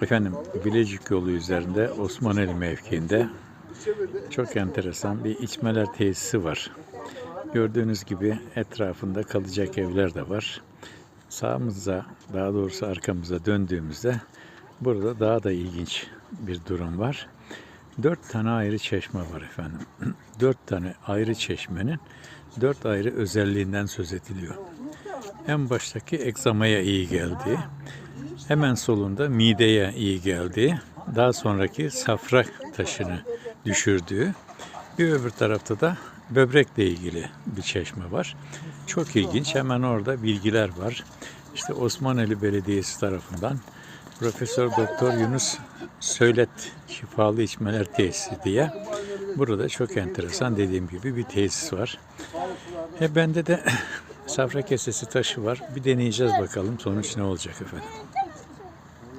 Efendim Bilecik yolu üzerinde Osmaneli mevkiinde çok enteresan bir içmeler tesisi var. Gördüğünüz gibi etrafında kalacak evler de var. Sağımıza daha doğrusu arkamıza döndüğümüzde burada daha da ilginç bir durum var. Dört tane ayrı çeşme var efendim. Dört tane ayrı çeşmenin dört ayrı özelliğinden söz ediliyor. En baştaki egzamaya iyi geldiği, hemen solunda mideye iyi geldiği, daha sonraki safra taşını düşürdüğü, bir öbür tarafta da böbrekle ilgili bir çeşme var. Çok ilginç. Hemen orada bilgiler var. İşte Osmaneli Belediyesi tarafından Profesör Doktor Yunus Söylet Şifalı İçmeler Tesisi diye burada çok enteresan dediğim gibi bir tesis var. E bende de safra kesesi taşı var. Bir deneyeceğiz bakalım sonuç ne olacak efendim.